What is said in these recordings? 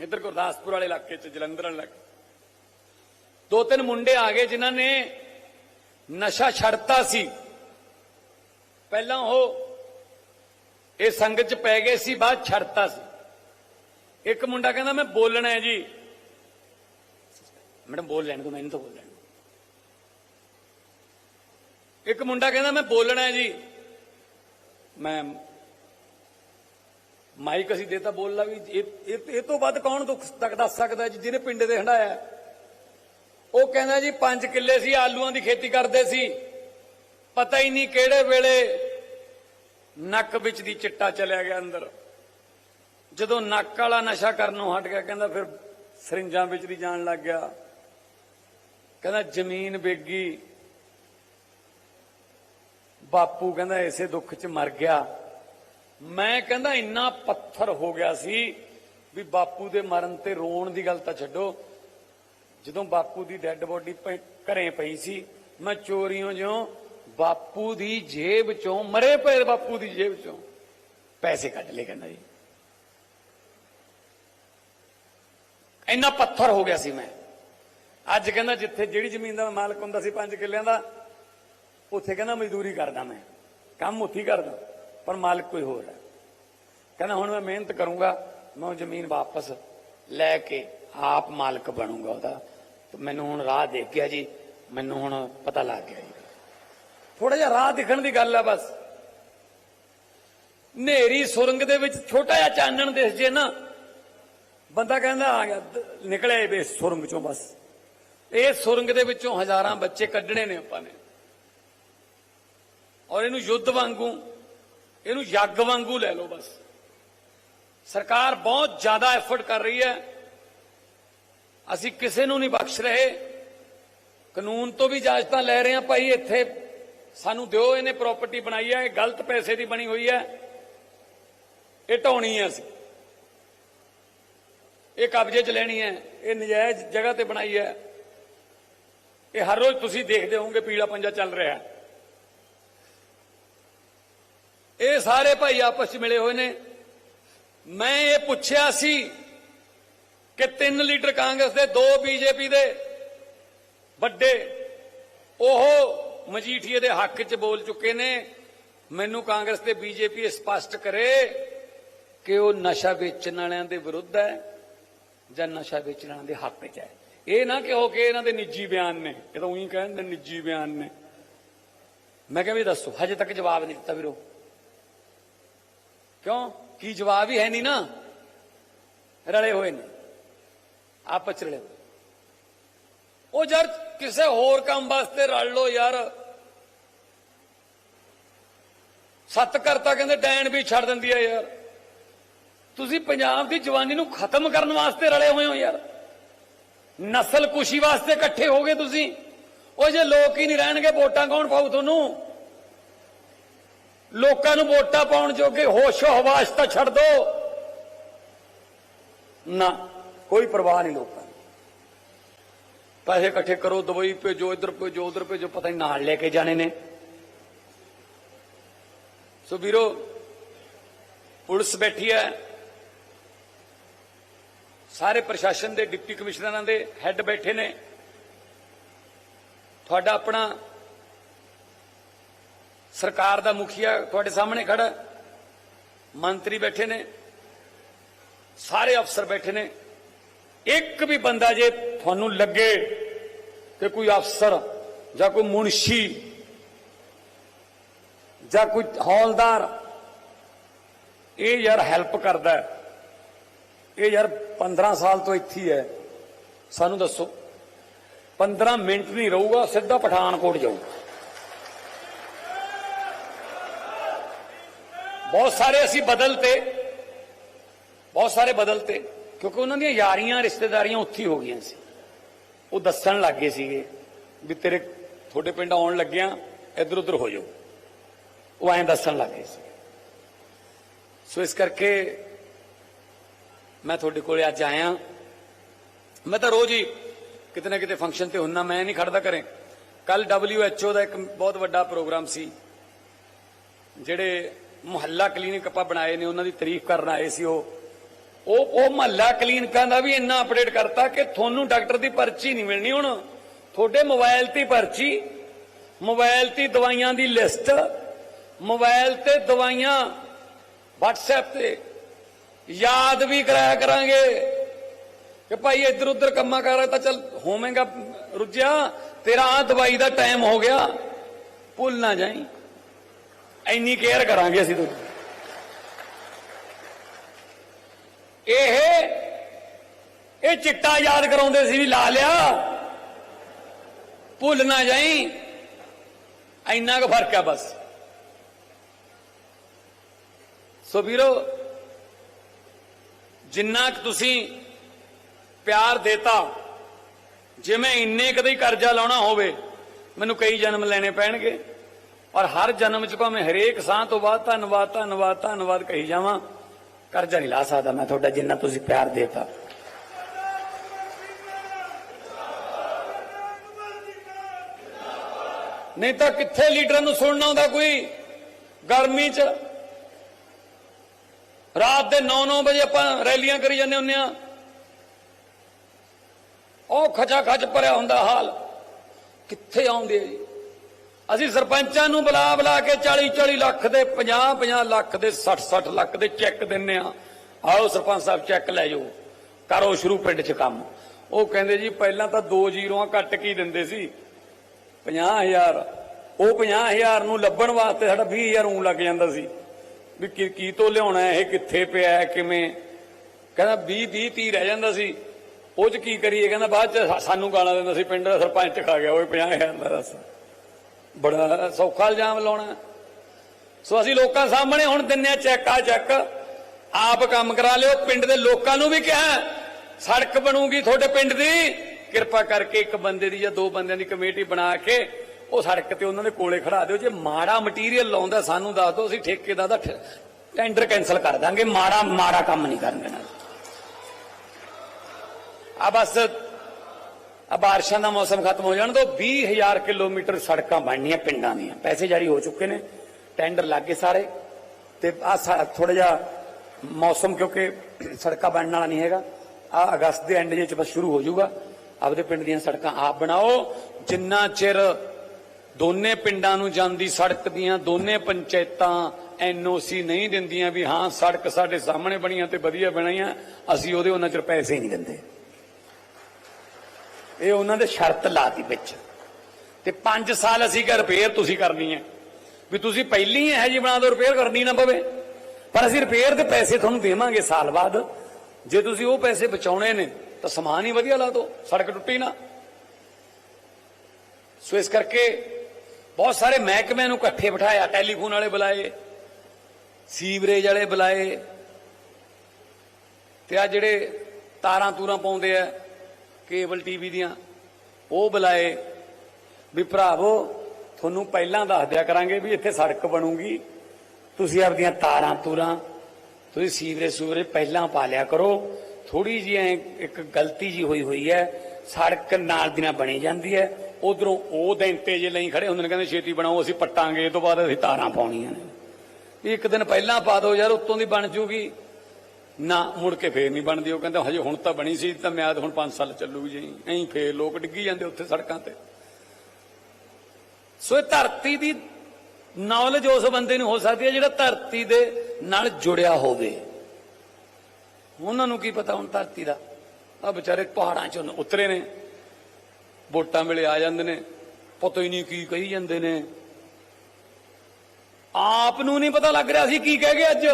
ਇੱਧਰ ਗੁਰਦਾਸਪੁਰ ਵਾਲੇ ਇਲਾਕੇ 'ਚ, ਜਲੰਧਰ ਵਾਲੇ ਇਲਾਕੇ ਦੋ ਤਿੰਨ ਮੁੰਡੇ ਆ ਗਏ ਜਿਨ੍ਹਾਂ ਨੇ ਨਸ਼ਾ ਛੱਡਤਾ ਸੀ। ਪਹਿਲਾਂ ਉਹ ਇਹ ਸੰਗਤ 'ਚ ਪੈ ਗਏ ਸੀ, ਬਾਅਦ ਛੱਡਤਾ ਸੀ। ਇੱਕ ਮੁੰਡਾ ਕਹਿੰਦਾ, ਮੈਂ ਬੋਲਣਾ ਹੈ ਜੀ। ਮੈਡਮ, ਬੋਲ ਲੈਣ ਦੋ ਮੈਨੂੰ ਤਾਂ ਬੋਲ ਲੈਣ ਇੱਕ ਮੁੰਡਾ ਕਹਿੰਦਾ, ਮੈਂ ਬੋਲਣਾ ਹੈ ਜੀ। ਮੈਂ ਮਾਈਕ ਅਸੀਂ ਦੇਤਾ ਬੋਲਣਾ ਵੀ ਇਹ ਇਹ ਇਹ ਤੋਂ ਵੱਧ ਕੌਣ ਦੁੱਖ ਤੱਕ ਦੱਸ ਸਕਦਾ ਜੀ, ਜਿਹਨੇ ਪਿੰਡ ਦੇ ਹੰਡਾਇਆ ਉਹ ਕਹਿੰਦਾ ਜੀ 5 ਕਿੱਲੇ ਸੀ, ਆਲੂਆਂ ਦੀ ਖੇਤੀ ਕਰਦੇ ਸੀ। ਪਤਾ ਹੀ ਨਹੀਂ ਕਿਹੜੇ ਵੇਲੇ ਨੱਕ ਵਿੱਚ ਦੀ ਚਿੱਟਾ ਚਲਿਆ ਗਿਆ ਅੰਦਰ। ਜਦੋਂ ਨੱਕ ਵਾਲਾ ਨਸ਼ਾ ਕਰਨੋਂ ਹਟ ਗਿਆ, ਕਹਿੰਦਾ ਫਿਰ ਸਰਿੰਜਾਂ ਵਿੱਚ ਦੀ ਜਾਣ ਲੱਗ ਗਿਆ। ਕਹਿੰਦਾ ਜ਼ਮੀਨ ਵੇਗੀ ਬਾਪੂ ਕਹਿੰਦਾ ਇਸੇ ਦੁੱਖ 'ਚ ਮਰ ਗਿਆ। ਮੈਂ ਕਹਿੰਦਾ ਇੰਨਾ ਪੱਥਰ ਹੋ ਗਿਆ ਸੀ ਵੀ ਬਾਪੂ ਦੇ ਮਰਨ ਤੇ ਰੋਣ ਦੀ ਗੱਲ ਤਾਂ ਛੱਡੋ। ਜਦੋਂ ਬਾਪੂ ਦੀ ਡੈੱਡ ਬੋਡੀ ਘਰੇ ਪਈ ਸੀ, ਮੈਂ ਚੋਰੀਆਂ ਜਿਉਂ ਬਾਪੂ ਦੀ ਜੇਬ ਚੋਂ, ਮਰੇ ਪਏ ਬਾਪੂ ਦੀ ਜੇਬ ਚੋਂ ਪੈਸੇ ਕੱਢ ਲਏ ਕਹਿੰਦਾ ਜੀ। ਇੰਨਾ ਪੱਥਰ ਹੋ ਗਿਆ ਸੀ ਮੈਂ। ਅੱਜ ਕਹਿੰਦਾ ਜਿੱਥੇ ਜਿਹੜੀ ਜ਼ਮੀਨ ਦਾ ਮਾਲਕ ਹੁੰਦਾ ਸੀ 5 ਕਿੱਲਿਆਂ ਦਾ, ਉੱਥੇ ਕਹਿੰਦਾ ਮਜ਼ਦੂਰੀ ਕਰਦਾ ਮੈਂ। ਕੰਮ ਉੱਥੇ ਹੀ ਕਰਦਾ। ਪਰ ਮਾਲਕ ਕੋਈ ਹੋਰ ਹੈ। ਕਹਿੰਦਾ, ਹੁਣ ਮੈਂ ਮਿਹਨਤ ਕਰੂੰਗਾ, ਮੈਂ ਉਹ ਜ਼ਮੀਨ ਵਾਪਸ ਲੈ ਕੇ ਆਪ ਮਾਲਕ ਬਣੂੰਗਾ ਉਹਦਾ। ਤੇ ਮੈਨੂੰ ਹੁਣ ਰਾਹ ਦੇਖ ਗਿਆ ਜੀ, ਮੈਨੂੰ ਹੁਣ ਪਤਾ ਲੱਗ ਗਿਆ ਜੀ। ਥੋੜਾ ਜਿਹਾ ਰਾਹ ਦਿਖਣ ਦੀ ਗੱਲ ਹੈ ਬਸ। ਨੇਰੀ ਸੁਰੰਗ ਦੇ ਵਿੱਚ ਛੋਟਾ ਜਿਹਾ ਚਾਨਣ ਦਿਸ ਜੇ ਨਾ, ਬੰਦਾ ਕਹਿੰਦਾ, ਆ ਗਿਆ, ਦ- ਨਿਕਲਿਆ ਇਹ ਸੁਰੰਗ ਚੋਂ ਬਸ। ਇਹ ਸੁਰੰਗ ਦੇ ਵਿੱਚੋਂ ਹਜ਼ਾਰਾਂ ਬੱਚੇ ਕੱਢਣੇ ਨੇ ਆਪਾਂ ਨੇ। ਔਰ ਇਹਨੂੰ ਯੁੱਧ ਵਾਂਗੂ ਇਹਨੂੰ ਯੱਗ ਵਾਂਗੂ ਲੈ ਲਓ ਬਸ। ਸਰਕਾਰ ਬਹੁਤ ਜ਼ਿਆਦਾ ਐਫਰਟ ਕਰ ਰਹੀ ਹੈ। ਅਸੀਂ ਕਿਸੇ ਨੂੰ ਨਹੀਂ ਬਖਸ਼ ਰਹੇ। ਕਾਨੂੰਨ ਤੋਂ ਵੀ ਇਜਾਜ਼ਤਾਂ ਲੈ ਰਹੇ ਹਾਂ ਭਾਈ, ਇੱਥੇ ਸਾਨੂੰ ਦਿਓ, ਇਹਨੇ ਪ੍ਰਾਪਰਟੀ ਬਣਾਈ ਹੈ, ਇਹ ਗਲਤ ਪੈਸੇ ਦੀ ਬਣੀ ਹੋਈ ਹੈ। ਇਹ ਢਾਉਣੀ ਹੈ ਅਸੀਂ। ਇਹ ਕਬਜ਼ੇ 'ਚ ਲੈਣੀ ਹੈ, ਇਹ ਨਜਾਇਜ਼ ਜਗ੍ਹਾ ਤੇ ਬਣਾਈ ਹੈ। ਇਹ ਹਰ ਰੋਜ਼ ਤੁਸੀਂ ਦੇਖਦੇ ਹੋਵੋਗੇ, ਪੀਲਾ ਪੰਜਾ ਚੱਲ ਰਿਹਾ ਹੈ। ਇਹ ਸਾਰੇ ਭਾਈ ਆਪਸ 'ਚ ਮਿਲੇ ਹੋਏ ਨੇ। ਮੈਂ ਇਹ ਪੁੱਛਿਆ ਸੀ ਕਿ ਤਿੰਨ ਲੀਡਰ ਕਾਂਗਰਸ ਦੇ 2 ਬੀਜੇਪੀ ਦੇ ਵੱਡੇ, ਉਹ ਮਜੀਠੀਏ ਦੇ ਹੱਕ 'ਚ ਬੋਲ ਚੁੱਕੇ ਨੇ। ਮੈਨੂੰ ਕਾਂਗਰਸ ਤੇ ਬੀਜੇਪੀ ਇਹ ਸਪਸ਼ਟ ਕਰੇ ਕਿ ਉਹ ਨਸ਼ਾ ਵੇਚਣ ਵਾਲਿਆਂ ਦੇ ਵਿਰੁੱਧ ਹੈ ਜਾਂ ਨਸ਼ਾ ਵੇਚਣ ਵਾਲਿਆਂ ਦੇ ਹੱਕ 'ਚ ਹੈ। ਇਹ ਨਾ ਕਿ ਹੋ ਕੇ ਇਹਨਾਂ ਦੇ ਨਿੱਜੀ ਬਿਆਨ ਨੇ। ਇਹ ਤਾਂ ਉਹੀ ਕਹਿੰਦੇ ਨਿੱਜੀ ਬਿਆਨ ਨੇ। ਮੈਂ ਕਿਹਾ ਵੀ ਦੱਸੋ, ਹਜੇ ਤੱਕ ਜਵਾਬ ਨਹੀਂ ਦਿੱਤਾ ਵੀਰੋ। ਕਿਉਂ? ਕੀ ਜਵਾਬ ਹੀ ਹੈ ਨਹੀਂ ਨਾ? ਰਲੇ ਹੋਏ ਨੇ। ਆਪਸ ਚ ਰਲੇ ਉਹ ਯਾਰ ਕਿਸੇ ਹੋਰ ਕੰਮ ਵਾਸਤੇ ਰਲ ਲੋ ਯਾਰ। ਸੱਤ ਕਰਤਾ ਕਹਿੰਦੇ ਡੈਣ ਵੀ ਛੱਡ ਦਿੰਦੀ ਹੈ ਯਾਰ। ਤੁਸੀਂ ਪੰਜਾਬ ਦੀ ਜਵਾਨੀ ਨੂੰ ਖਤਮ ਕਰਨ ਵਾਸਤੇ ਰਲੇ ਹੋਏ ਹੋ ਯਾਰ। ਨਸਲ ਕੁਸ਼ੀ ਵਾਸਤੇ ਇਕੱਠੇ ਹੋ ਗਏ ਤੁਸੀਂ। ਉਹ ਜੇ ਲੋਕ ਹੀ ਨਹੀਂ ਰਹਿਣਗੇ, ਵੋਟਾਂ ਕੌਣ ਪਾਊ ਤੁਹਾਨੂੰ? ਲੋਕਾਂ ਨੂੰ ਵੋਟਾਂ ਪਾਉਣ ਜੋਗੇ ਹੋਸ਼ ਹਵਾਸ ਤਾਂ ਛੱਡ ਦੋ। ਨਾ, ਕੋਈ ਪਰਵਾਹ ਨਹੀਂ ਲੋਕਾਂ ਦੀ। ਪੈਸੇ ਇਕੱਠੇ ਕਰੋ, ਦਵਾਈ ਭੇਜੋ, ਇੱਧਰ ਭੇਜੋ, ਉਧਰ ਭੇਜੋ, ਪਤਾ ਨਹੀਂ ਨਾਲ ਲੈ ਕੇ ਜਾਣੇ ਨੇ। ਸੋ ਵੀਰੋ, ਪੁਲਿਸ ਬੈਠੀ ਹੈ। ਸਾਰੇ ਪ੍ਰਸ਼ਾਸਨ ਦੇ ਡਿਪਟੀ ਕਮਿਸ਼ਨਰਾਂ ਦੇ ਹੈੱਡ ਬੈਠੇ ਨੇ। ਤੁਹਾਡਾ ਆਪਣਾ ਸਰਕਾਰ ਦਾ ਮੁਖੀਆ ਤੁਹਾਡੇ ਸਾਹਮਣੇ ਖੜਾ ਮੰਤਰੀ ਬੈਠੇ ਨੇ। ਸਾਰੇ ਅਫਸਰ ਬੈਠੇ ਨੇ। ਇੱਕ ਵੀ ਬੰਦਾ ਜੇ ਤੁਹਾਨੂੰ ਲੱਗੇ ਕਿ ਕੋਈ ਅਫਸਰ ਜਾਂ ਕੋਈ ਮੁਨਸ਼ੀ ਜਾਂ ਕੋਈ ਹੌਲਦਾਰ, ਇਹ ਯਾਰ ਹੈਲਪ ਕਰਦਾ ਇਹ ਯਾਰ 15 ਸਾਲ ਤੋਂ ਇੱਥੇ ਹੀ ਹੈ। ਸਾਨੂੰ ਦੱਸੋ। 15 ਮਿੰਟ ਨਹੀਂ ਰਹੂਗਾ, ਸਿੱਧਾ ਪਠਾਨਕੋਟ ਜਾਊਗਾ। ਬਹੁਤ ਸਾਰੇ ਅਸੀਂ ਬਦਲਤੇ ਬਹੁਤ ਸਾਰੇ ਬਦਲਤੇ ਕਿਉਂਕਿ ਉਹਨਾਂ ਦੀਆਂ ਯਾਰੀਆਂ, ਰਿਸ਼ਤੇਦਾਰੀਆਂ ਉੱਥੇ ਹੋ ਗਈਆਂ ਸੀ। ਉਹ ਦੱਸਣ ਲੱਗ ਗਏ ਸੀਗੇ ਵੀ ਤੇਰੇ ਤੁਹਾਡੇ ਪਿੰਡ ਆਉਣ ਲੱਗਿਆ, ਇੱਧਰ ਉੱਧਰ ਹੋ ਜਾਓ। ਉਹ ਐਂ ਦੱਸਣ ਲੱਗ ਗਏ ਸੀ ਸੋ ਇਸ ਕਰਕੇ ਮੈਂ ਤੁਹਾਡੇ ਕੋਲੇ ਅੱਜ ਆਇਆ। ਮੈਂ ਤਾਂ ਰੋਜ਼ ਹੀ ਕਿਤੇ ਨਾ ਕਿਤੇ ਫੰਕਸ਼ਨ ਤੇ ਹੁੰਨਾ, ਮੈਂ ਨਹੀਂ ਖੜਦਾ ਕਰੇ ਕੱਲ WHO ਦਾ ਇੱਕ ਬਹੁਤ ਵੱਡਾ ਪ੍ਰੋਗਰਾਮ ਸੀ, ਜਿਹੜੇ ਮੁਹੱਲਾ ਕਲੀਨਿਕ ਆਪਾਂ ਬਣਾਏ ਨੇ, ਉਹਨਾਂ ਦੀ ਤਾਰੀਫ ਕਰਨ ਆਏ ਸੀ ਉਹ। ਉਹ ਉਹ ਮੁਹੱਲਾ ਕਲੀਨਿਕਾਂ ਦਾ ਵੀ ਇੰਨਾ ਅਪਡੇਟ ਕਰਤਾ ਕਿ ਤੁਹਾਨੂੰ ਡਾਕਟਰ ਦੀ ਪਰਚੀ ਨਹੀਂ ਮਿਲਣੀ ਹੁਣ। ਤੁਹਾਡੇ ਮੋਬਾਈਲ ਤੇ ਪਰਚੀ ਮੋਬਾਈਲ ਤੇ ਦਵਾਈਆਂ ਦੀ ਲਿਸਟ ਮੋਬਾਈਲ ਤੇ ਦਵਾਈਆਂ WhatsApp ਤੇ। ਯਾਦ ਵੀ ਕਰਾਇਆ ਕਰਾਂਗੇ ਕਿ ਭਾਈ ਇੱਧਰ ਉੱਧਰ ਕੰਮਾਂ ਕਰ ਤਾਂ ਚੱਲ ਹੋਵੇਂਗਾ। ਰੁੱਝਿਆ, ਤੇਰਾ ਆ ਦਵਾਈ ਦਾ ਟਾਈਮ ਹੋ ਗਿਆ। ਭੁੱਲ ਨਾ ਜਾਈ। ਇੰਨੀ ਕੇਅਰ ਕਰਾਂਗੇ ਅਸੀਂ ਤੁਹਾਡੀ। ਇਹ ਇਹ ਚਿੱਟਾ ਯਾਦ ਕਰਾਉਂਦੇ ਸੀ ਵੀ ਲਾ ਲਿਆ। ਭੁੱਲ ਨਾ ਜਾਈ। ਇੰਨਾ ਕੁ ਫ਼ਰਕ ਹੈ ਬਸ। ਸੋ ਵੀਰੋ, ਜਿੰਨਾ ਕੁ ਤੁਸੀਂ ਪਿਆਰ ਦੇਤਾ ਜਿਵੇਂ ਇੰਨੇ ਕਦੇ ਕਰਜ਼ਾ ਲਾਉਣਾ ਹੋਵੇ, ਮੈਨੂੰ ਕਈ ਜਨਮ ਲੈਣੇ ਪੈਣਗੇ। ਔਰ ਹਰ ਜਨਮ ਚ ਭਾਵੇਂ ਹਰੇਕ ਸਾਹ ਤੋਂ ਬਾਅਦ ਧੰਨਵਾਦ ਧੰਨਵਾਦ ਧੰਨਵਾਦ ਕਹੀ ਜਾਵਾਂ, ਕਰਜ਼ਾ ਨਹੀਂ ਲਾ ਸਕਦਾ ਮੈਂ ਤੁਹਾਡਾ ਜਿੰਨਾ ਤੁਸੀਂ ਪਿਆਰ ਦੇਤਾ। ਨਹੀਂ ਤਾਂ ਕਿੱਥੇ ਲੀਡਰਾਂ ਨੂੰ ਸੁਣਨਾ ਹੁੰਦਾ ਕੋਈ? ਗਰਮੀ ਚ ਰਾਤ ਦੇ 9-9 ਵਜੇ ਆਪਾਂ ਰੈਲੀਆਂ ਕਰੀ ਜਾਂਦੇ ਹੁੰਦੇ ਆ ਉਹ ਖਚਾ ਖਚ ਭਰਿਆ ਹੁੰਦਾ ਹਾਲ। ਕਿੱਥੇ ਆਉਂਦੇ ਆ ਜੀ? ਅਸੀਂ ਸਰਪੰਚਾਂ ਨੂੰ ਬੁਲਾ ਬੁਲਾ ਕੇ 40 40 ਲੱਖ ਦੇ 50 50 ਲੱਖ ਦੇ 60 60 ਲੱਖ ਦੇ ਚੈੱਕ ਦਿੰਨੇ ਆ ਆਓ ਸਰਪੰਚ ਸਾਹਿਬ, ਚੈੱਕ ਲੈ ਜਾਓ। ਕਰੋ ਸ਼ੁਰੂ ਪਿੰਡ 'ਚ ਕੰਮ। ਉਹ ਕਹਿੰਦੇ ਜੀ, ਪਹਿਲਾਂ ਤਾਂ ਦੋ ਜ਼ੀਰੋਆਂ ਕੱਟ ਕੇ ਦਿੰਦੇ ਸੀ? 50000 ਉਹ 50000 ਨੂੰ ਲੱਭਣ ਵਾਸਤੇ ਸਾਡਾ 20000 ਉਂ ਲੱਗ ਜਾਂਦਾ ਸੀ। ਵੀ ਕੀ ਕੀ ਤੋਂ ਲਿਆਉਣਾ, ਇਹ ਕਿੱਥੇ ਪਿਆ, ਕਿਵੇਂ? ਕਹਿੰਦਾ 20 20 30 ਰਹਿ ਜਾਂਦਾ ਸੀ। ਉਹ ਚ ਕੀ ਕਰੀਏ? ਕਹਿੰਦਾ ਬਾਅਦ ਚ ਸਾਨੂੰ ਗਾਲਾਂ ਦਿੰਦਾ ਸੀ, ਪਿੰਡ ਦਾ ਸਰਪੰਚ ਖਾ ਗਿਆ। ਉਹ 50000 ਦਾ ਦੱਸ। ਬੜਾ ਸੌਖਾ ਇਲਜ਼ਾਮ ਲਾਉਣਾ। ਸੋ ਅਸੀਂ ਲੋਕਾਂ ਸਾਹਮਣੇ ਹੁਣ ਦਿੰਨੇ ਆ ਚੈੱਕ ਆ ਚੈੱਕ। ਆਪ ਕੰਮ ਕਰਾ ਲਿਓ, ਪਿੰਡ ਦੇ ਲੋਕਾਂ ਨੂੰ ਵੀ ਕਿਹਾ। ਸੜਕ ਬਣੂਗੀ ਤੁਹਾਡੇ ਪਿੰਡ ਦੀ। ਕਿਰਪਾ ਕਰਕੇ ਇੱਕ ਬੰਦੇ ਦੀ ਜਾਂ ਦੋ ਬੰਦਿਆਂ ਦੀ ਕਮੇਟੀ ਬਣਾ ਕੇ ਉਹ ਸੜਕ ਤੇ ਉਹਨਾਂ ਦੇ ਕੋਲੇ ਖੜਾ ਦਿਓ। ਜੇ ਮਾੜਾ ਮਟੀਰੀਅਲ ਲਾਉਂਦਾ ਸਾਨੂੰ ਦੱਸ ਦਿਓ, ਅਸੀਂ ਠੇਕੇਦਾਰ ਦਾ ਠ- ਟੈਂਡਰ ਕੈਨਸਲ ਕਰ ਦਾਂਗੇ। ਮਾੜਾ ਮਾੜਾ ਕੰਮ ਨਹੀਂ ਕਰਨ ਦੇਣਾ। ਆ ਬਸ ਆ ਬਾਰਿਸ਼ਾਂ ਦਾ ਮੌਸਮ ਖਤਮ ਹੋ ਜਾਣ ਤੋਂ 20000 ਕਿਲੋਮੀਟਰ ਸੜਕਾਂ ਬਣਨੀਆਂ ਪਿੰਡਾਂ ਦੀਆਂ। ਪੈਸੇ ਜਾਰੀ ਹੋ ਚੁੱਕੇ ਨੇ, ਟੈਂਡਰ ਲੱਗੇ ਸਾਰੇ। ਤੇ ਆ ਥੋੜਾ ਜਿਹਾ ਮੌਸਮ ਕਿਉਂਕਿ ਸੜਕਾਂ ਬਣਨ ਵਾਲਾ ਨਹੀਂ ਹੈਗਾ। ਆ ਅਗਸਤ ਦੇ ਐਂਡ ਵਿੱਚ ਬਸ ਸ਼ੁਰੂ ਹੋ ਜਾਊਗਾ। ਆਪਦੇ ਪਿੰਡ ਦੀਆਂ ਸੜਕਾਂ ਆਪ ਬਣਾਓ। ਜਿੰਨਾ ਚਿਰ ਦੋਨੇ ਪਿੰਡਾਂ ਨੂੰ ਜਾਂਦੀ ਸੜਕ ਦੀਆਂ ਦੋਨੇ ਪੰਚਾਇਤਾਂ ਐਨਓਸੀ ਨਹੀਂ ਦਿੰਦੀਆਂ ਵੀ ਹਾਂ, ਸੜਕ ਸਾਡੇ ਸਾਹਮਣੇ ਬਣੀ ਆ ਤੇ ਵਧੀਆ ਬਣਾਈਆਂ, ਅਸੀਂ ਉਹਦੇ ਉਹਨਾਂ ਚਿਰ ਪੈਸੇ ਨਹੀਂ ਦਿੰਦੇ। ਇਹ ਉਹਨਾਂ ਦੇ ਸ਼ਰਤ ਲਾਤੀ ਵਿੱਚ। ਤੇ 5 ਸਾਲ ਅਸੀਂ ਕਿ ਰਿਪੇਅਰ ਤੁਸੀਂ ਕਰਨੀ ਹੈ। ਵੀ ਤੁਸੀਂ ਪਹਿਲੀ ਇਹ ਜੀ ਬਣਾ ਦਿਓ ਰਿਪੇਅਰ ਕਰਨੀ ਨਾ ਪਵੇ। ਪਰ ਅਸੀਂ ਰਿਪੇਅਰ ਦੇ ਪੈਸੇ ਤੁਹਾਨੂੰ ਦੇਵਾਂਗੇ ਸਾਲ ਬਾਅਦ। ਜੇ ਤੁਸੀਂ ਉਹ ਪੈਸੇ ਬਚਾਉਣੇ ਨੇ, ਤਾਂ ਸਮਾਨ ਹੀ ਵਧੀਆ ਲਾ ਦਿਓ, ਸੜਕ ਟੁੱਟੀ ਨਾ। ਸੋ ਇਸ ਕਰਕੇ ਬਹੁਤ ਸਾਰੇ ਮਹਿਕਮਿਆਂ ਨੂੰ ਇਕੱਠੇ ਬਿਠਾਇਆ, ਟੈਲੀਫੋਨ ਵਾਲੇ ਬੁਲਾਏ, ਸੀਵਰੇਜ ਵਾਲੇ ਬੁਲਾਏ। ਤੇ ਆ ਜਿਹੜੇ ਤਾਰਾਂ ਤੂਰਾਂ ਪਾਉਂਦੇ ਆ ਕੇਬਲ ਟੀਵੀ ਦੀਆਂ। ਉਹ ਬੁਲਾਏ ਵੀ ਭਰਾਵੋ, ਤੁਹਾਨੂੰ ਪਹਿਲਾਂ ਦੱਸ ਦਿਆ ਕਰਾਂਗੇ ਵੀ ਇੱਥੇ ਸੜਕ ਬਣੂਗੀ। ਤੁਸੀਂ ਆਪਦੀਆਂ ਤਾਰਾਂ ਤੂਰਾਂ, ਤੁਸੀਂ ਸੀਵਰੇਜ ਸੂਵਰੇਜ ਪਹਿਲਾਂ ਪਾ ਲਿਆ ਕਰੋ। ਥੋੜੀ ਜਿਹੀ ਐਂ ਇੱਕ ਗਲਤੀ ਜੀ ਹੋਈ ਹੋਈ ਹੈ। ਸੜਕ ਨਾਲ ਦੀ ਨਾਲ ਬਣੀ ਜਾਂਦੀ ਹੈ। ਉਧਰੋਂ ਉਹ ਦਿਨ ਤੇ ਜੇ ਲਈ ਖੜੇ ਹੁੰਦੇ ਨੇ, ਕਹਿੰਦੇ ਛੇਤੀ ਬਣਾਓ, ਅਸੀਂ ਪੱਟਾਂਗੇ, ਇਹ ਤੋਂ ਬਾਅਦ ਅਸੀਂ ਤਾਰਾਂ ਪਾਉਣੀਆਂ ਨੇ। ਇੱਕ ਦਿਨ ਪਹਿਲਾਂ ਪਾ ਦਿਓ ਯਾਰ, ਉੱਤੋਂ ਦੀ ਬਣ ਜੂਗੀ। ਨਾ, ਮੁੜ ਕੇ ਫੇਰ ਨਹੀਂ ਬਣਦੀ। ਉਹ ਕਹਿੰਦਾ, ਹਜੇ ਹੁਣ ਤਾਂ ਬਣੀ ਸੀ, ਤਾਂ ਮਿਆਦ ਹੁਣ 5 ਸਾਲ ਚੱਲੂਗੀ ਜੀ। ਐਂ ਫੇਰ ਲੋਕ ਡਿੱਗੀ ਜਾਂਦੇ ਉੱਥੇ ਸੜਕਾਂ ਤੇ। ਸੋ ਇਹ ਧਰਤੀ ਦੀ ਨੌਲੇਜ ਉਸ ਬੰਦੇ ਨੂੰ ਹੋ ਸਕਦੀ ਹੈ ਜਿਹੜਾ ਧਰਤੀ ਦੇ ਨਾਲ ਜੁੜਿਆ ਹੋਵੇ। ਉਹਨਾਂ ਨੂੰ ਕੀ ਪਤਾ ਹੁਣ ਧਰਤੀ ਦਾ? ਆ ਵਿਚਾਰੇ ਪਹਾੜਾਂ ਚੋਂ ਉਤਰੇ ਨੇ। ਵੋਟਾਂ ਵੇਲੇ ਆ ਜਾਂਦੇ ਨੇ। ਪਤਾ ਹੀ ਨਹੀਂ ਕੀ ਕਹੀ ਜਾਂਦੇ ਨੇ। ਆਪ ਨੂੰ ਨਹੀਂ ਪਤਾ ਲੱਗ ਰਿਹਾ ਸੀ ਕੀ ਕਹਿ ਗਏ ਅੱਜ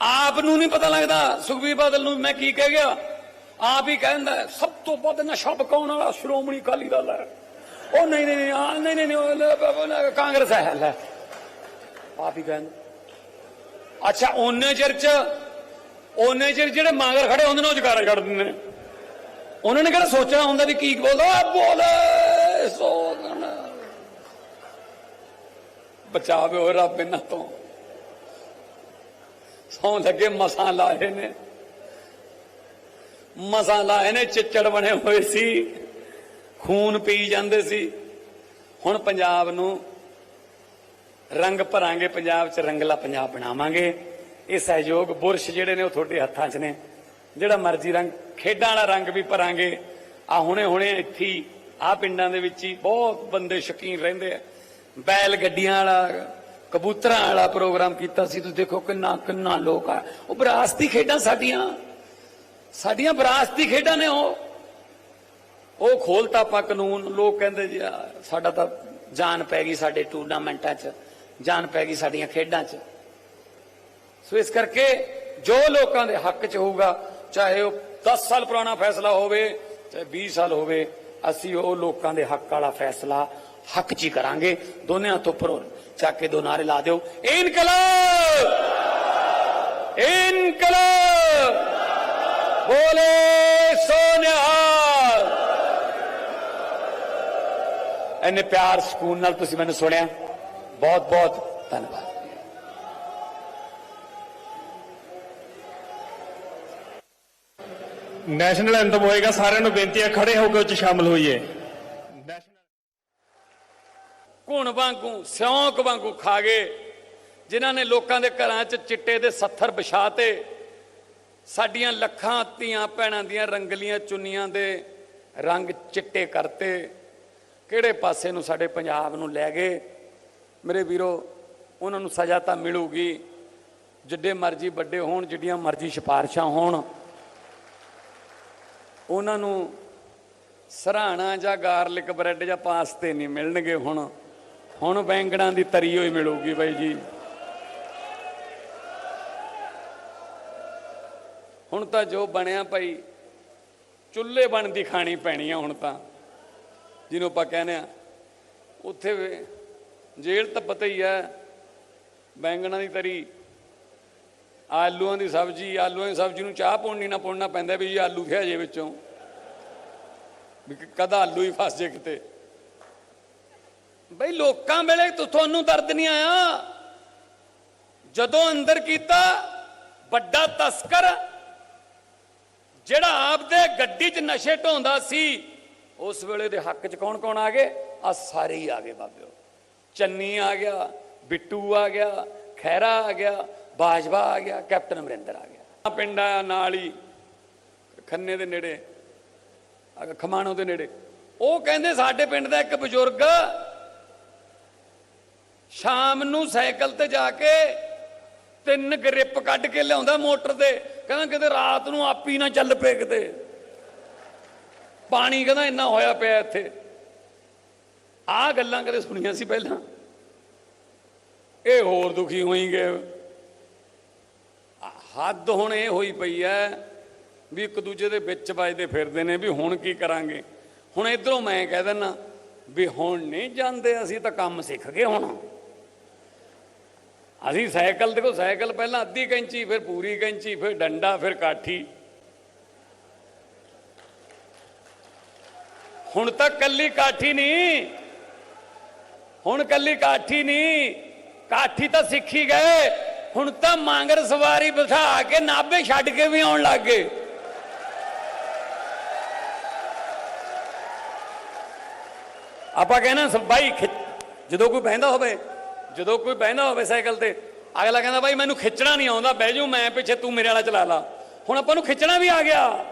ਆਪ ਨੂੰ ਨਹੀਂ ਪਤਾ ਲੱਗਦਾ। ਸੁਖਬੀਰ ਬਾਦਲ ਨੂੰ ਮੈਂ ਕੀ ਕਹਿ ਗਿਆ? ਆਪ ਹੀ ਕਹਿੰਦਾ ਸਭ ਤੋਂ ਵੱਧ ਨਸ਼ਾ ਪਕਾਉਣ ਵਾਲਾ ਸ਼੍ਰੋਮਣੀ ਅਕਾਲੀ ਦਲ ਹੈ। ਉਹ ਨਹੀਂ ਨਹੀਂ ਨਹੀਂ ਆ, ਨਹੀਂ ਨਹੀਂ ਨਹੀਂ, ਕਾਂਗਰਸ ਹੈ ਲੈ। ਆਪ ਹੀ ਕਹਿੰਦਾ ਅੱਛਾ ਉਹਨੇ ਚਿਰ ਚ ਉਹਨੇ ਚਿਰ ਜਿਹੜੇ ਮਾਂਗਰ ਖੜੇ ਹੁੰਦੇ ਨੇ ਉਹ ਜਗਾਰਾ ਛੱਡ ਦਿੰਦੇ ਨੇ। ਉਹਨਾਂ ਨੇ ਕਿਹੜਾ ਸੋਚਣਾ ਹੁੰਦਾ ਵੀ ਕੀ ਬੋਲਦਾ? ਆ ਬੋਲੇ ਸੋ ਬਚਾਵੇ ਹੋਏ ਰੱਬ ਇਹਨਾਂ ਤੋਂ। ਸੌਂ ਲੱਗੇ ਮਸਾਂ ਲਾਏ ਨੇ। ਮਸਾਂ ਲਾਏ ਨੇ, ਚਿੱਚੜ ਬਣੇ ਹੋਏ ਸੀ। ਖੂਨ ਪੀ ਜਾਂਦੇ ਸੀ। ਹੁਣ ਪੰਜਾਬ ਨੂੰ ਰੰਗ ਭਰਾਂਗੇ, ਪੰਜਾਬ 'ਚ ਰੰਗਲਾ ਪੰਜਾਬ ਬਣਾਵਾਂਗੇ। ਇਹ ਸਹਿਯੋਗ ਬੁਰਸ਼ ਜਿਹੜੇ ਨੇ ਉਹ ਤੁਹਾਡੇ ਹੱਥਾਂ 'ਚ ਨੇ। ਜਿਹੜਾ ਮਰਜ਼ੀ ਰੰਗ, ਖੇਡਾਂ ਵਾਲਾ ਰੰਗ ਵੀ ਭਰਾਂਗੇ। ਆ ਹੁਣੇ ਹੁਣੇ ਇੱਥੇ ਆ ਪਿੰਡਾਂ ਦੇ ਵਿੱਚ ਹੀ ਬਹੁਤ ਬੰਦੇ ਸ਼ਕੀਨ ਰਹਿੰਦੇ ਆ। ਬੈਲ ਗੱਡੀਆਂ ਵਾਲਾ ਕਬੂਤਰਾਂ ਵਾਲਾ ਪ੍ਰੋਗਰਾਮ ਕੀਤਾ ਸੀ, ਤੁਸੀਂ ਦੇਖੋ ਕਿੰਨਾ ਕਿੰਨਾ ਲੋਕ ਆ। ਉਹ ਵਿਰਾਸਤੀ ਖੇਡਾਂ ਸਾਡੀਆਂ। ਸਾਡੀਆਂ ਵਿਰਾਸਤੀ ਖੇਡਾਂ ਨੇ ਉਹ। ਉਹ ਖੋਲਤਾ ਆਪਾਂ ਕਾਨੂੰਨ। ਲੋਕ ਕਹਿੰਦੇ ਜੀ ਸਾਡਾ ਤਾਂ ਜਾਨ ਪੈ ਗਈ ਸਾਡੇ ਟੂਰਨਾਮੈਂਟਾਂ 'ਚ। ਜਾਨ ਪੈ ਗਈ ਸਾਡੀਆਂ ਖੇਡਾਂ 'ਚ। ਸੋ ਇਸ ਕਰਕੇ ਜੋ ਲੋਕਾਂ ਦੇ ਹੱਕ 'ਚ ਹੋਊਗਾ, ਚਾਹੇ ਉਹ 10 ਸਾਲ ਪੁਰਾਣਾ ਫੈਸਲਾ ਹੋਵੇ, ਚਾਹੇ 20 ਸਾਲ ਹੋਵੇ, ਅਸੀਂ ਉਹ ਲੋਕਾਂ ਦੇ ਹੱਕ ਵਾਲਾ ਫੈਸਲਾ ਹੱਕ 'ਚ ਹੀ ਕਰਾਂਗੇ। ਦੋਨਿਆਂ ਤੋਂ ਉੱਪਰ ਚੱਕ ਕੇ ਦੋ ਨਾਰੇ ਲਾ ਦਿਓ। ਇਨਕਲਾਬ! ਇਨਕਲਾਬ! ਬੋਲੇ ਸੋਨਿਆ ਇੰਨੇ ਪਿਆਰ ਸਕੂਨ ਨਾਲ ਤੁਸੀਂ ਮੈਨੂੰ ਸੁਣਿਆ। ਬਹੁਤ ਬਹੁਤ ਧੰਨਵਾਦ। ਨੈਸ਼ਨਲ ਐਂਥਮ ਹੋਏਗਾ, ਸਾਰਿਆਂ ਨੂੰ ਬੇਨਤੀ ਹੈ, ਖੜੇ ਹੋ ਕੇ ਉੱਚ ਸ਼ਾਮਲ ਹੋਈਏ। ਘੁਣ ਵਾਂਗੂ, ਸਿਉਂਕ ਵਾਂਗੂ ਖਾ ਗਏ। ਜਿਨ੍ਹਾਂ ਨੇ ਲੋਕਾਂ ਦੇ ਘਰਾਂ 'ਚ ਚਿੱਟੇ ਦੇ ਸੱਥਰ ਵਿਛਾਤੇ, ਸਾਡੀਆਂ ਲੱਖਾਂ ਧੀਆਂ ਭੈਣਾਂ ਦੀਆਂ ਰੰਗਲੀਆਂ ਚੁੰਨੀਆਂ ਦੇ ਰੰਗ ਚਿੱਟੇ ਕਰਤੇ। ਕਿਹੜੇ ਪਾਸੇ ਨੂੰ ਸਾਡੇ ਪੰਜਾਬ ਨੂੰ ਲੈ ਗਏ? ਮੇਰੇ ਵੀਰੋ, ਉਹਨਾਂ ਨੂੰ ਸਜ਼ਾ ਤਾਂ ਮਿਲੂਗੀ। ਜਿੱਡੇ ਮਰਜ਼ੀ ਵੱਡੇ ਹੋਣ, ਜਿੱਡੀਆਂ ਮਰਜ਼ੀ ਸਿਫਾਰਸ਼ਾਂ ਹੋਣ। ਉਹਨਾਂ ਨੂੰ ਸਰਾਣਾ ਜਾਂ ਗਾਰਲਿਕ ਬ੍ਰੈਡ ਜਾਂ ਪਾਸਤੇ ਨਹੀਂ ਮਿਲਣਗੇ ਹੁਣ। ਹੁਣ ਬੈਂਗਣਾਂ ਦੀ ਤਰੀ ਹੋਈ ਮਿਲੂਗੀ ਬਾਈ ਜੀ। ਹੁਣ ਤਾਂ ਜੋ ਬਣਿਆ ਭਾਈ, ਚੁੱਲ੍ਹੇ ਬਣਦੀ ਖਾਣੀ ਪੈਣੀ ਆ ਹੁਣ ਤਾਂ। ਜਿਹਨੂੰ ਆਪਾਂ ਕਹਿੰਦੇ ਆ, ਉੱਥੇ ਜੇਲ੍ਹ ਤਾਂ ਪਤਾ ਹੀ ਹੈ ਬੈਂਗਣਾਂ ਦੀ ਤਰੀ, ਆਲੂਆਂ ਦੀ ਸਬਜ਼ੀ, ਆਲੂਆਂ ਦੀ ਸਬਜ਼ੀ ਨੂੰ ਚਾਹ ਪਾਉਣੀ ਨਾ ਪਾਉਣਾ ਪੈਂਦਾ ਵੀ ਜੀ ਆਲੂ ਥਿਆ ਜੇ ਵਿੱਚੋਂ। ਵੀ ਕ- ਕਦਾ ਆਲੂ ਹੀ ਫਸ ਜੇ ਕਿਤੇ। ਬਈ ਲੋਕਾਂ ਵੇਲੇ ਤੁ- ਤੁਹਾਨੂੰ ਦਰਦ ਨਹੀਂ ਆਇਆ? ਜਦੋਂ ਅੰਦਰ ਕੀਤਾ, ਵੱਡਾ ਤਸਕਰ, ਜਿਹੜਾ ਆਪਦੇ ਗੱਡੀ 'ਚ ਨਸ਼ੇ ਢੋਂਦਾ ਸੀ, ਉਸ ਵੇਲੇ ਦੇ ਹੱਕ 'ਚ ਕੌਣ ਕੌਣ ਆ ਗਏ? ਆ ਸਾਰੇ ਹੀ ਆ ਗਏ ਬਾਬਿਓ। ਚੰਨੀ ਆ ਗਿਆ, ਬਿੱਟੂ ਆ ਗਿਆ ਖੈਰਾ ਆ ਗਿਆ, ਬਾਜਵਾ ਆ ਗਿਆ, ਕੈਪਟਨ ਅਮਰਿੰਦਰ ਆ ਗਿਆ। ਪਿੰਡ ਪਿੰਡਾਂ ਨਾਲ ਹੀ ਖੰਨੇ ਦੇ ਨੇੜੇ ਖਮਾਣੋ ਦੇ ਨੇੜੇ। ਉਹ ਕਹਿੰਦੇ ਸਾਡੇ ਪਿੰਡ ਦਾ ਇੱਕ ਬਜ਼ੁਰਗ ਸ਼ਾਮ ਨੂੰ ਸਾਈਕਲ ਤੇ ਜਾ ਕੇ ਤਿੰਨ ਗ੍ਰਿਪ ਕੱਢ ਕੇ ਲਿਆਉਂਦਾ ਮੋਟਰ ਤੇ। ਕਹਿੰਦਾ ਕਿਤੇ ਰਾਤ ਨੂੰ ਆਪੀ ਨਾ ਚੱਲ ਪਏ ਕਿਤੇ। ਪਾਣੀ ਕਹਿੰਦਾ ਇੰਨਾ ਹੋਇਆ ਪਿਆ ਇੱਥੇ। ਆਹ ਗੱਲਾਂ ਕਦੇ ਸੁਣੀਆਂ ਸੀ ਪਹਿਲਾਂ? ਇਹ ਹੋਰ ਦੁਖੀ ਹੋਈ ਗਏ। ਹੱਦ ਹੁਣ ਇਹ ਹੋਈ ਪਈ ਐ ਵੀ ਇੱਕ ਦੂਜੇ ਦੇ ਵਿੱਚ ਵੱਜਦੇ ਫਿਰਦੇ ਨੇ ਵੀ ਹੁਣ ਕੀ ਕਰਾਂਗੇ? ਹੁਣ ਇਧਰੋਂ ਮੈਂ ਕਹਿ ਦਿੰਨਾ ਵੀ ਹੁਣ ਨਹੀਂ ਜਾਂਦੇ ਅਸੀਂ ਤਾਂ ਕੰਮ ਸਿੱਖ ਗਏ ਹੁਣ। ਅਸੀਂ ਸਾਈਕਲ, ਦੇਖੋ ਸਾਈਕਲ ਪਹਿਲਾਂ ਅੱਧੀ ਕੈਂਚੀ, ਫਿਰ ਪੂਰੀ ਕੈਂਚੀ, ਫਿਰ ਡੰਡਾ, ਫਿਰ ਕਾਠੀ। ਹੁਣ ਤਾਂ ਕੱਲੀ ਕਾਠੀ ਨਹੀਂ। ਹੁਣ ਕੱਲੀ ਕਾਠੀ ਨਹੀਂ। ਕਾਠੀ ਤਾਂ ਸਿੱਖੀ ਗਏ। ਹੁਣ ਤਾਂ ਮਾਂਗਰ ਸਵਾਰੀ ਬਿਠਾ ਕੇ ਨਾਭੇ ਛੱਡ ਕੇ ਵੀ ਆਉਣ ਲੱਗ ਗਏ। ਆਪਾਂ ਕਹਿੰਦਾ ਬਾਈ ਜਦੋਂ ਕੋਈ ਬਹਿੰਦਾ ਹੋਵੇ ਜਦੋਂ ਕੋਈ ਬਹਿੰਦਾ ਹੋਵੇ ਸਾਈਕਲ ਤੇ, ਅਗਲਾ ਕਹਿੰਦਾ, ਬਾਈ, ਮੈਨੂੰ ਖਿੱਚਣਾ ਨਹੀਂ ਆਉਂਦਾ, ਬਹਿ ਜਾਊ ਮੈਂ ਪਿੱਛੇ ਤੂੰ ਮੇਰੇ ਵਾਲਾ ਚਲਾ ਲਾ। ਹੁਣ ਆਪਾਂ ਨੂੰ ਖਿੱਚਣਾ ਵੀ ਆ ਗਿਆ।